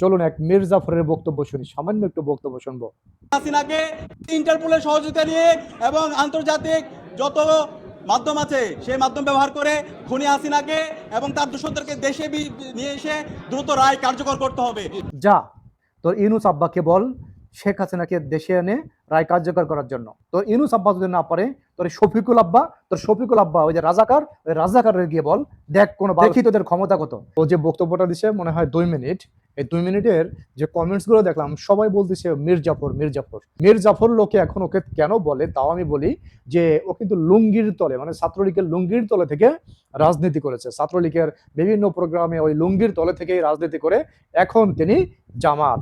চলুন এক মীর জাফরের বক্তব্য শুনি সামান্য একটু বক্তব্য শুনব। হাসিনাকে ইন্টারপোলের সহযোগিতা নিয়ে এবং আন্তর্জাতিক যত মাধ্যম আছে সেই মাধ্যম ব্যবহার করে খুনি হাসিনাকে এবং তার দূষণদেরকে দেশে নিয়ে এসে দ্রুত রায় কার্যকর করতে হবে। যা তো ইনুস আব্বাকে বল শেখ হাসিনাকে দেশে এনে রায় কার্যকর করার জন্য। তোর ইনুস আব্বা যদি না পারে তোর শফিকুল আব্বা তোর শফিকুল আব্বা ওই যে রাজাকার ওই রাজাকারের গিয়ে বল দেখ কোন দেখি তোদের ক্ষমতা কত। ও যে বক্তব্যটা দিছে মনে হয় দুই মিনিট এই দুই মিনিটের যে কমেন্টসগুলো দেখলাম সবাই বলতেছে মীর জাফর মীর জাফর মীর জাফর লোকে এখন ওকে কেন বলে? তাও আমি বলি যে ও কিন্তু লুঙ্গির তলে মানে ছাত্রলীগের লুঙ্গির তলে থেকে রাজনীতি করেছে। ছাত্রলীগের বিভিন্ন প্রোগ্রামে ওই লুঙ্গির তলে থেকেই রাজনীতি করে এখন তিনি জামাত।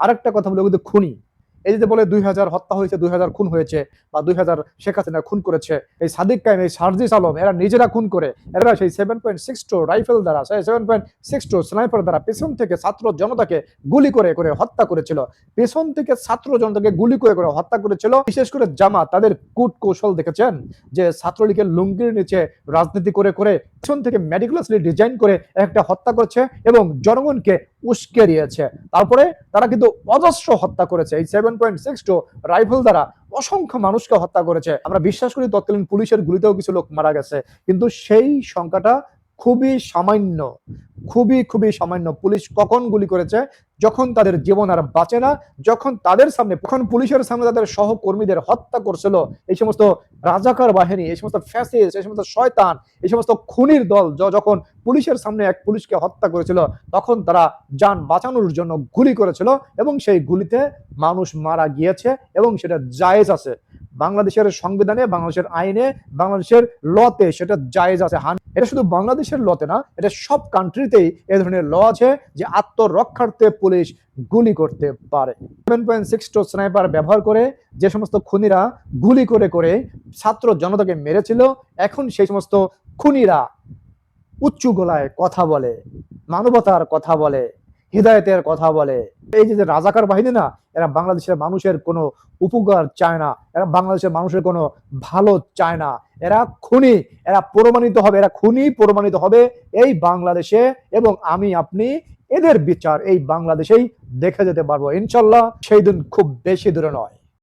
আরেকটা কথা বলে খুনি। এই যে বলে দুই হাজার হত্যা হয়েছে, দুই হাজার খুন হয়েছে, বা দুই হাজার শেখ হাসিনা খুন করেছে, এই সাদিক কাইম এই সার্জিস আলম, এরা নিজেরা খুন করে, এরা সেই seven point six two rifle দ্বারা, সেই seven point six two sniper দ্বারা পেছন থেকে ছাত্র জনতাকে গুলি করে করে হত্যা করেছিল। পেছন থেকে ছাত্র জনতাকে গুলি করে করে হত্যা করেছিল। বিশেষ করে জামা তাদের কূট কৌশল দেখেছেন? যে ছাত্রলীগের লুঙ্গির নিচে রাজনীতি করে করে পেছন থেকে মেডিকুলাসলি ডিজাইন করে একটা হত্যা করছে এবং জনগণকে উস্কে দিয়েছে। তারপরে তারা কিন্তু অজস্র হত্যা করেছে। এই seven point six two rifle দ্বারা অসংখ্য মানুষকে হত্যা করেছে। আমরা বিশ্বাস করি তৎকালীন পুলিশের গুলিতেও কিছু লোক মারা গেছে। কিন্তু সেই সংখ্যাটা খুবই সামান্য, খুবই খুবই সামান্য। পুলিশ কখন গুলি করেছে যখন তাদের জীবন আর বাঁচে না, যখন তাদের সামনে, যখন পুলিশের সামনে তাদের সহকর্মীদের হত্যা করছিল, এই সমস্ত রাজাকার বাহিনী, এই সমস্ত ফ্যাসিস এই সমস্ত শয়তান, এই সমস্ত খুনির দল যখন পুলিশের সামনে এক পুলিশকে হত্যা করেছিল, তখন তারা যান বাঁচানোর জন্য গুলি করেছিল এবং সেই গুলিতে মানুষ মারা গিয়েছে এবং সেটা জায়েজ আছে। বাংলাদেশের সংবিধানে, বাংলাদেশের আইনে, বাংলাদেশের লতে সেটা জায়েজ আছে। এটা শুধু বাংলাদেশের লতে না, এটা সব কান্ট্রিতেই এ ধরনের ল আছে যে আত্মরক্ষার্থে পুলিশ গুলি করতে পারে। Seven point six two sniper ব্যবহার করে যে সমস্ত খুনিরা গুলি করে করে ছাত্র জনতাকে মেরেছিল, এখন সেই সমস্ত খুনিরা উচ্চ গলায় কথা বলে, মানবতার কথা বলে। হৃদায়তের কথা বলে। এই যে রাজাকার বাহিনী না, এরা বাংলাদেশের মানুষের কোনো উপকার চায় না, এরা বাংলাদেশের মানুষের কোনো ভালো চায় না। এরা খুনি, এরা প্রমাণিত হবে, এরা খুনি প্রমাণিত হবে এই বাংলাদেশে এবং আমি, আপনি এদের বিচার এই বাংলাদেশেই দেখে যেতে পারব। ইনশাল্লাহ সেই দিন খুব বেশি দূরে নয়।